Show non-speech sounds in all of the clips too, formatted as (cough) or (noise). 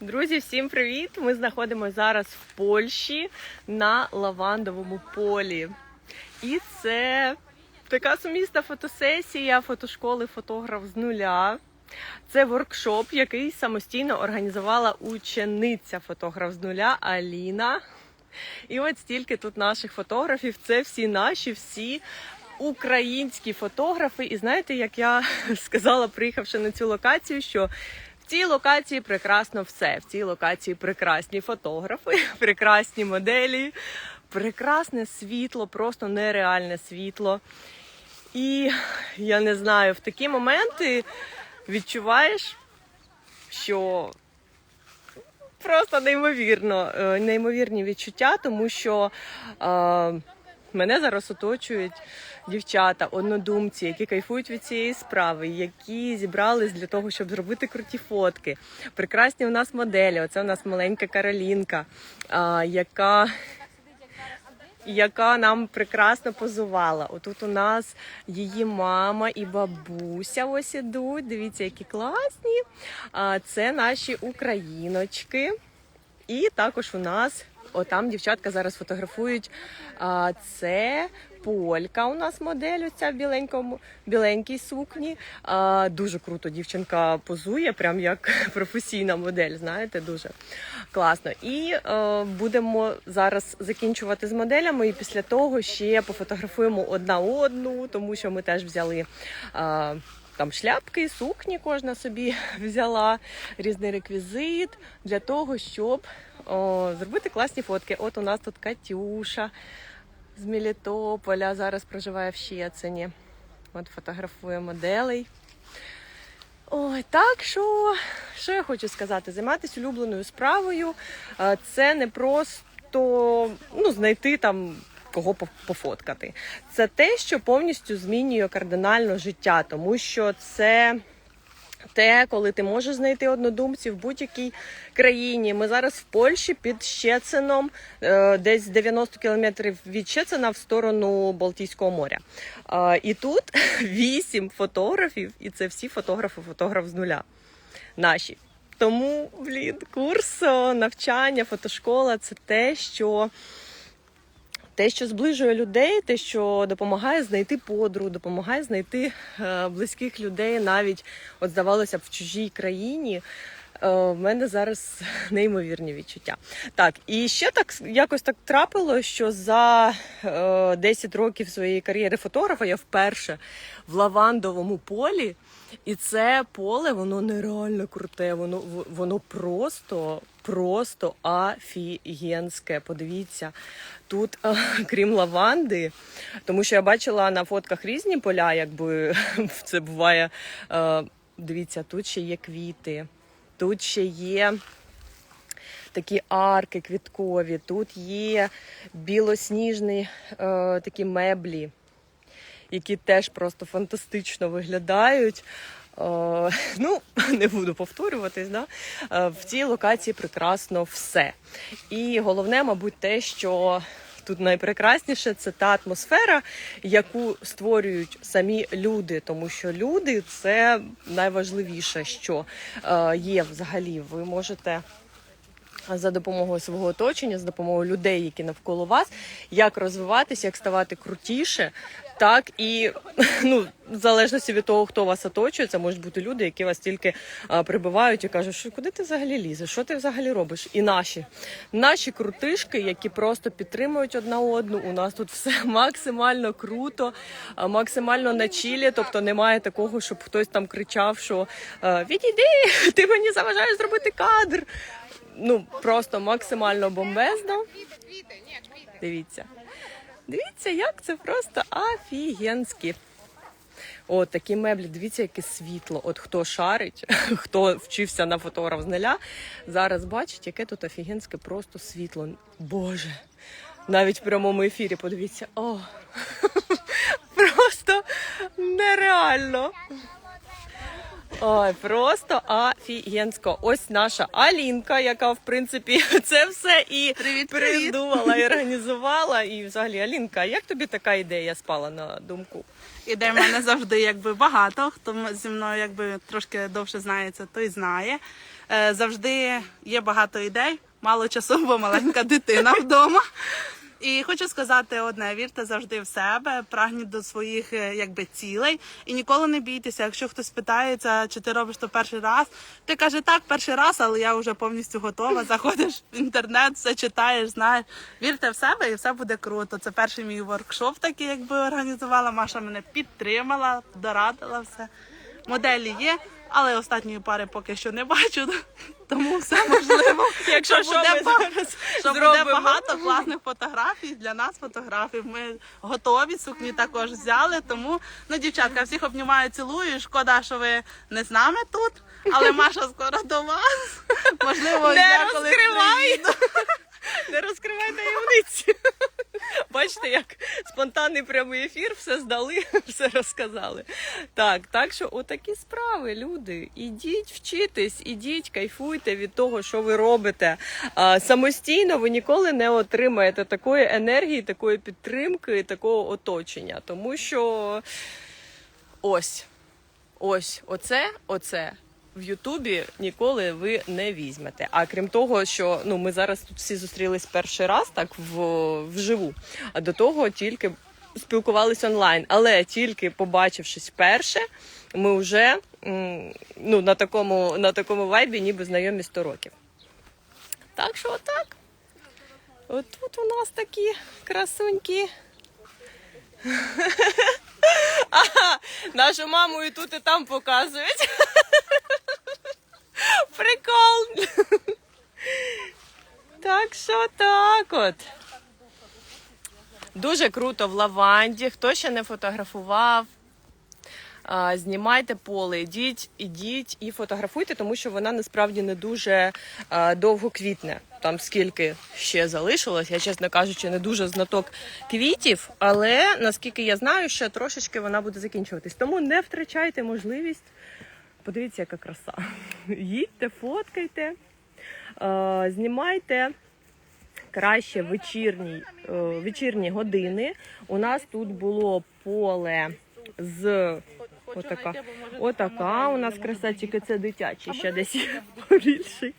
Друзі, всім привіт! Ми знаходимося зараз в Польщі на лавандовому полі. І це така сумісна фотосесія фотошколи фотограф з нуля. Це воркшоп, який самостійно організувала учениця фотограф з нуля Аліна. І от стільки тут наших фотографів. Це всі наші, всі українські фотографи. І знаєте, як я (laughs) сказала, приїхавши на цю локацію, що в цій локації прекрасно все. В цій локації прекрасні фотографи, (laughs) прекрасні моделі, прекрасне світло, просто нереальне світло. І я не знаю, в такі моменти відчуваєш, що просто неймовірно, е, неймовірні відчуття, тому що е, мене зараз оточують дівчата, однодумці, які кайфують від цієї справи, які зібрались для того, щоб зробити круті фотки. Прекрасні у нас моделі. Оце у нас маленька Каролінка, яка яка нам прекрасно позувала. Отут у нас її мама і бабуся ось ідуть. Дивіться, які класні. А, Це наші україночки. І також у нас, отам дівчатка зараз фотографують. Це полька у нас модель, оця в біленькому, біленькій сукні. Дуже круто дівчинка позує, прям як (laughs) професійна модель, знаєте, дуже класно. І е, будемо зараз закінчувати з моделями, і після того ще пофотографуємо одна одну, тому що ми теж взяли. Е, там шляпки, сукні кожна собі (laughs) взяла, різний реквізит для того, щоб о, зробити класні фотки. От у нас тут Катюша з Мелітополя, зараз проживає в Щецині. От фотографує моделей. Ой, так що, що я хочу сказати? Займатися улюбленою справою е, це не просто ну, знайти там кого пофоткати. Це те, що повністю змінює кардинально життя, тому що це. Те, коли ти можеш знайти однодумців в будь-якій країні. Ми зараз в Польщі під Щецином, е, десь 90 кілометрів від Щецина в сторону Балтійського моря. Е, І тут (laughs) вісім фотографів, і це всі фотографи, фотограф з нуля. Наші. Тому, блін, курс е, навчання, фотошкола це те, що те, що зближує людей, те, що допомагає знайти подругу, допомагає знайти е, близьких людей, навіть от здавалося б в чужій країні. Е, В мене зараз (laughs) неймовірні відчуття. Так, і ще так якось так трапило, що за е, 10 років своєї кар'єри фотографа я вперше в лавандовому полі, і це поле воно нереально круте. Воно воно просто, просто афігенське. Подивіться, тут, е, (laughs) крім лаванди, тому що я бачила на фотках різні поля, якби (laughs) це буває. е, Дивіться, тут ще є квіти, тут ще є такі арки квіткові, тут є білосніжні е, такі меблі, які теж просто фантастично виглядають. Е, (laughs) ну, (laughs) не буду повторюватись, да? Е, в цій локації прекрасно все. І головне, мабуть, те, що тут найпрекрасніше це та атмосфера, яку створюють самі люди, тому що люди це найважливіше, що е, є взагалі. Ви можете за допомогою свого оточення, за допомогою людей, які навколо вас, як розвиватися, як ставати крутіше. Так і (laughs) ну, в залежності від того, хто вас оточує, це можуть бути люди, які вас тільки а, прибивають і кажуть, що куди ти взагалі лізеш, що ти взагалі робиш? І наші наші крутишки, які просто підтримують одна одну. У нас тут все (laughs) максимально круто, а, максимально на чілі. Тобто немає такого, щоб хтось там кричав, що відійди, (laughs) ти мені заважаєш зробити кадр. Ну просто максимально бомбезно. Дивіться. Дивіться, як це просто офігенськи. О, такі меблі, дивіться, яке світло. От хто шарить, (laughs) хто вчився на фотограф з нуля, зараз бачить, яке тут офігенське просто світло. Боже, навіть в прямому ефірі подивіться. О, (laughs) просто нереально. Ой, просто офігенсько. Ось наша Алінка, яка в принципі (laughs) це все і Привіт, привіт. придумала і (laughs) організувала. І взагалі, Алінка, як тобі така ідея спала на думку? Ідей в мене завжди якби багато. Хто зі мною якби трошки довше знається, той знає. Е, Завжди є багато ідей, мало часу, бо маленька дитина вдома. І хочу сказати одне: вірте завжди в себе, прагніть до своїх е, якби цілей і ніколи не бійтеся. Якщо хтось питається, чи ти робиш то перший раз, ти каже так, перший раз, але я вже повністю готова. Заходиш в інтернет, все читаєш, знаєш. Вірте в себе, і все буде круто. Це перший мій воркшоп, такий якби організувала. Маша мене підтримала, дорадила все. Моделі є, але останньої пари поки що не бачу, тому все (laughs) можливо. Якщо що, буде ми зараз що буде багато класних фотографій для нас фотографій. Ми готові, сукні також взяли. Тому ну, дівчатка, всіх обнімаю, цілую. Шкода, що ви не з нами тут, але Маша скоро до вас. (laughs) Можливо, Не я колись розкривай! приїду. Не розкривай таємниці. Бачите, як спонтанний прямий ефір, все здали, (laughs) все розказали. Так, так що отакі справи, люди. Ідіть вчитись, ідіть, кайфуйте від того, що ви робите. А, самостійно ви ніколи не отримаєте такої енергії, такої підтримки, такого оточення. Тому що ось, ось, оце, оце. В Ютубі ніколи ви не візьмете. А крім того, що ну ми зараз тут всі зустрілись перший раз, так в, вживу. А до того тільки спілкувалися онлайн. Але тільки побачившись вперше, ми вже ну, на такому, на такому вайбі, ніби знайомі 100 років. Так що отак. От тут у нас такі красуньки. (laughs) Нашу маму і тут, і там показують. (laughs) Прикол. Так що так от. Дуже круто в лаванді. Хто ще не фотографував, знімайте поле, ідіть, ідіть і фотографуйте, тому що вона насправді не дуже довго квітне. Там скільки ще залишилось, я чесно кажучи, не дуже знаток квітів, але наскільки я знаю, ще трошечки вона буде закінчуватись. Тому не втрачайте можливість. Подивіться, яка краса. (laughs) Їдьте, фоткайте, е, знімайте краще вечірні, е, вечірні години. У нас тут було поле з отака. Отака у нас краса, тільки це дитячий, ще десь більший.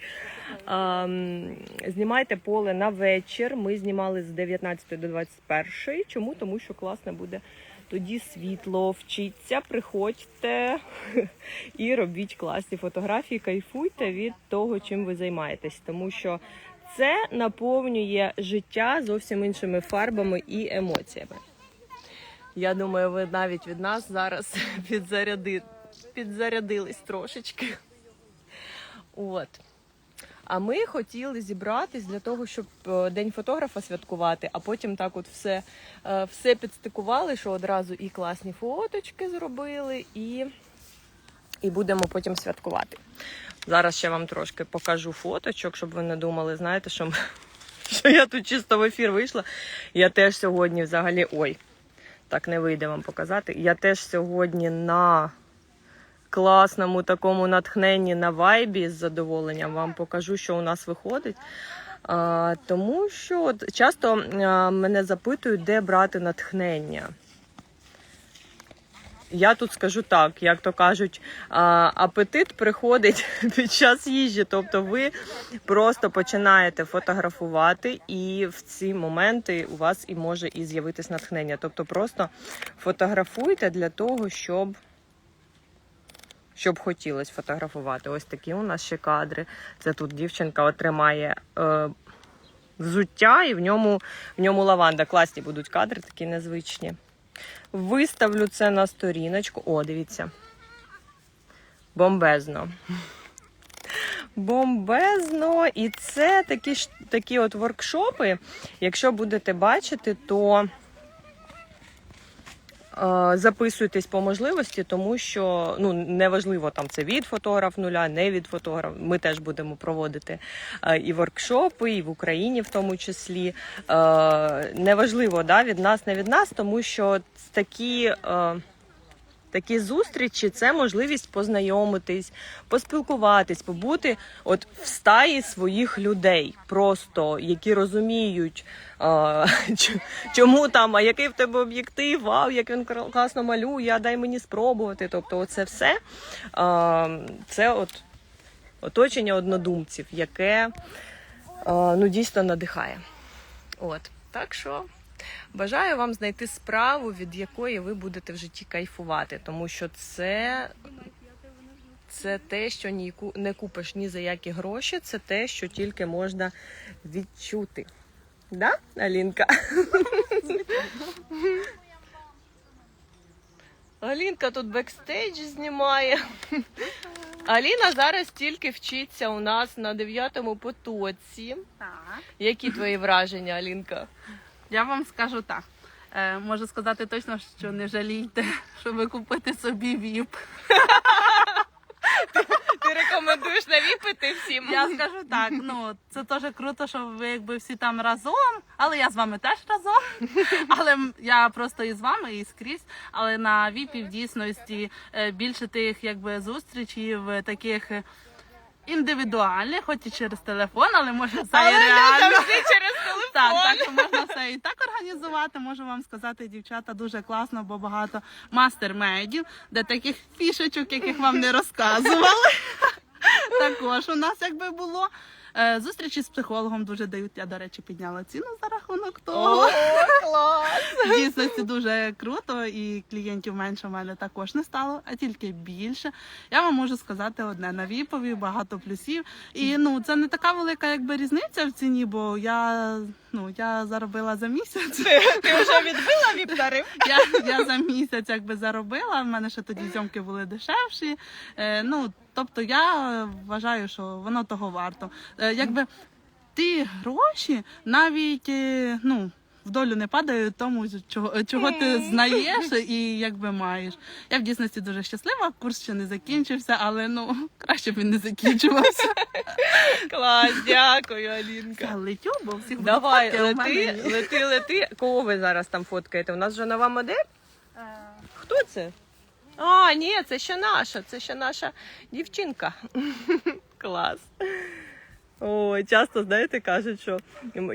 Знімайте поле на вечір. Ми знімали з 19 до 21. Чому? Тому що класно буде тоді світло, вчіться, приходьте (laughs) і робіть класні фотографії, кайфуйте від того, чим ви займаєтесь, тому що це наповнює життя зовсім іншими фарбами і емоціями. Я думаю, ви навіть від нас зараз (laughs) підзаряди... підзарядились трошечки. От. А ми хотіли зібратись для того, щоб е, День фотографа святкувати, а потім так от все, е, все підстикували, що одразу і класні фоточки зробили, і, і будемо потім святкувати. Зараз ще вам трошки покажу фоточок, щоб ви не думали, знаєте, що, (laughs) що я тут чисто в ефір вийшла. Я теж сьогодні взагалі. Ой, так не вийде вам показати. Я теж сьогодні на класному такому натхненні на вайбі з задоволенням вам покажу, що у нас виходить. А, тому що от часто а, мене запитують, де брати натхнення. Я тут скажу так, як то кажуть, а, апетит приходить (laughs) під час їжі. Тобто ви просто починаєте фотографувати, і в ці моменти у вас і може і з'явитись натхнення. Тобто просто фотографуйте для того, щоб щоб хотілося фотографувати. Ось такі у нас ще кадри. Це тут дівчинка отримає е, взуття, і в ньому, в ньому лаванда. Класні будуть кадри, такі незвичні. Виставлю це на сторіночку. О, дивіться. Бомбезно. Бомбезно. І це такі, такі от воркшопи. Якщо будете бачити, то записуйтесь по можливості, тому що ну неважливо там це від фотограф нуля, не від фотограф. Ми теж будемо проводити е, і воркшопи, і в Україні в тому числі. Е, неважливо, да, від нас, не від нас, тому що такі. Такі зустрічі це можливість познайомитись, поспілкуватись, побути от в стаї своїх людей, просто які розуміють, а, (laughs) чому там, а який в тебе об'єктив, вау, як він класно малює, а дай мені спробувати. Тобто, оце все а, це от оточення однодумців, яке е, ну, дійсно надихає. От. Так що бажаю вам знайти справу, від якої ви будете в житті кайфувати, тому що це, це те, що ні, не купиш ні за які гроші, це те, що тільки можна відчути. Да, Алінка? Алінка тут бекстейдж знімає. Аліна зараз тільки вчиться у нас на дев'ятому потоці. Так. Які твої враження, Алінка? Я вам скажу так. Е, можу сказати точно, що не жалійте, щоб купити собі віп. Ти рекомендуєш навіпити всім? Я скажу так, ну це теж круто, що ви якби всі там разом, але я з вами теж разом. Але я просто і з вами, і скрізь. Але на віпі в дійсності е, більше тих якби зустрічів, таких е, індивідуальних, хоч і через телефон, але може все і реально. завжди через телефон. (laughs) Так, так що можна все і так організувати. Можу вам сказати, дівчата дуже класно, бо багато мастер-медів, де таких фішечок, яких вам не розказували. (laughs) Також у нас якби було. Е, Зустрічі з психологом дуже дають. Я, до речі, підняла ціну за рахунок того. О, клас! (laughs) Дійсно, дійсності дуже круто, і клієнтів менше в мене також не стало, а тільки більше. Я вам можу сказати одне на віпові, багато плюсів. І ну це не така велика якби різниця в ціні, бо я ну я заробила за місяць. Ти вже відбила віп-тариф? Я, я за місяць якби заробила. В мене ще тоді зйомки були дешевші. Е, ну тобто я вважаю, що воно того варто. Е, якби ті гроші навіть е, ну. В долю не падають тому, чого, чого ти знаєш і якби маєш. Я в дійсності дуже щаслива, курс ще не закінчився, але ну краще б він не закінчувався. (laughs) Клас, дякую, Алінка. Летю, бо всіх Давай, фотки, а мене лети, лети, лети. Кого ви зараз там фоткаєте? У нас вже нова модель? Е, Хто це? А, ні, це ще наша, це ще наша дівчинка. (laughs) Клас. Ой, часто, знаєте, кажуть, що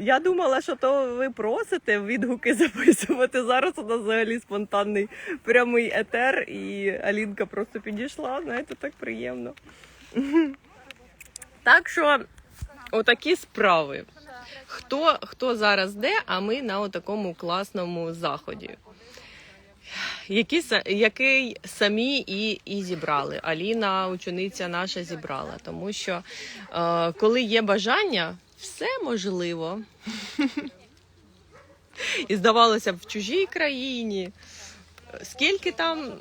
я думала, що то ви просите відгуки (laughs) записувати. Зараз у нас взагалі спонтанний прямий етер, і Алінка просто підійшла, знаєте, так приємно. (laughs) Так що, отакі справи. Хто, хто зараз де, а ми на такому класному заході. Які, який самі і, і зібрали. Аліна, учениця наша, зібрала. Тому що е, коли є бажання, все можливо. (laughs) І здавалося б, в чужій країні. Скільки там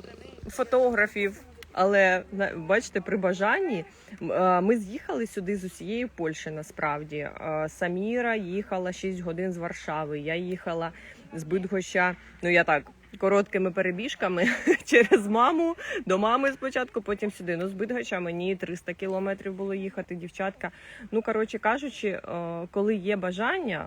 фотографів, але бачите, при бажанні е, ми з'їхали сюди з усієї Польщі. Насправді Е, Саміра їхала 6 годин з Варшави. Я їхала з Бидгоща. Ну я так. Короткими перебіжками (laughs) через маму до мами спочатку, потім сюди. Ну, з Бидгача мені 300 кілометрів було їхати, дівчатка. Ну, коротше кажучи, е, коли є бажання,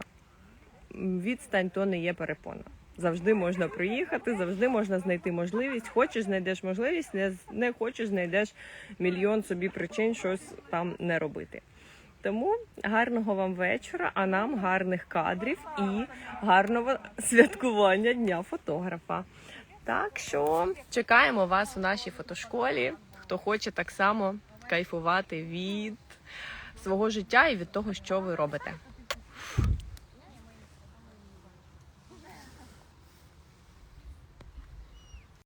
відстань то не є перепона. Завжди можна приїхати, завжди можна знайти можливість. Хочеш, знайдеш можливість, не, не хочеш, знайдеш мільйон собі причин щось там не робити. Тому гарного вам вечора, а нам гарних кадрів і гарного святкування Дня фотографа. Так що чекаємо вас у нашій фотошколі. Хто хоче так само кайфувати від свого життя і від того, що ви робите.